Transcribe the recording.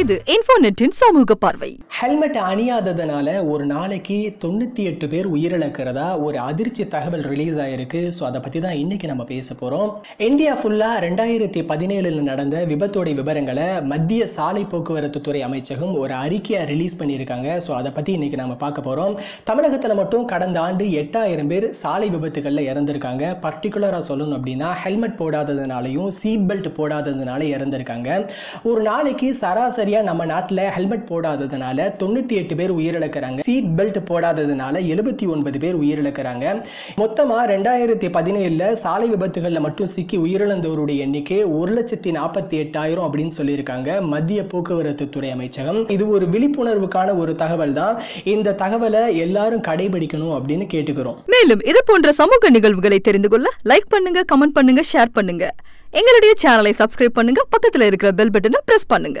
இது இன்ஃபோநெட்டின் சமூக பார்வை. ஹெல்மெட் அணியாததுனால ஒரு நாளைக்கு தொண்ணூற்றி எட்டு பேர் உயிரிழக்கிறதா ஒரு அதிர்ச்சி தகவல் ரிலீஸ் ஆயிருக்கு. ஸோ அதை பற்றி தான் இன்னைக்கு நம்ம பேச போகிறோம் இந்தியா ஃபுல்லாக ரெண்டாயிரத்தி பதினேழில் நடந்த விபத்தோடைய விவரங்களை மத்திய சாலை போக்குவரத்து துறை அமைச்சகம் ஒரு அறிக்கையை ரிலீஸ் பண்ணியிருக்காங்க. ஸோ அதை பற்றி இன்னைக்கு நம்ம பார்க்க போகிறோம் தமிழகத்தில் மட்டும் கடந்த ஆண்டு எட்டாயிரம் பேர் சாலை விபத்துகளில் இறந்திருக்காங்க. பர்டிகுலராக சொல்லணும் அப்படின்னா ஹெல்மெட் போடாததுனாலையும் சீட் பெல்ட் போடாததுனால இறந்திருக்காங்க. ஒரு நாளைக்கு சராசரி சராசரியாக நம்ம நாட்டில் ஹெல்மெட் போடாததுனால தொண்ணூற்றி எட்டு பேர் உயிரிழக்கிறாங்க. சீட் பெல்ட் போடாததுனால எழுபத்தி ஒன்பது பேர் உயிரிழக்கிறாங்க. மொத்தமாக ரெண்டாயிரத்தி பதினேழில் சாலை விபத்துகளில் மட்டும் சிக்கி உயிரிழந்தோருடைய எண்ணிக்கை ஒரு லட்சத்தி நாற்பத்தி எட்டாயிரம் அப்படின்னு சொல்லியிருக்காங்க மத்திய போக்குவரத்து துறை அமைச்சகம். இது ஒரு விழிப்புணர்வுக்கான ஒரு தகவல் தான். இந்த தகவலை எல்லாரும் கடைபிடிக்கணும் அப்படின்னு கேட்டுக்கிறோம். மேலும் இது போன்ற சமூக நிகழ்வுகளை தெரிந்து கொள்ள லைக் பண்ணுங்க கமெண்ட் பண்ணுங்க ஷேர் பண்ணுங்க. எங்களுடைய சேனலை சப்ஸ்கிரைப் பண்ணுங்க பக்கத்துல இருக்கிற பெல் பட்டனை பிரஸ் பண்ணுங்க.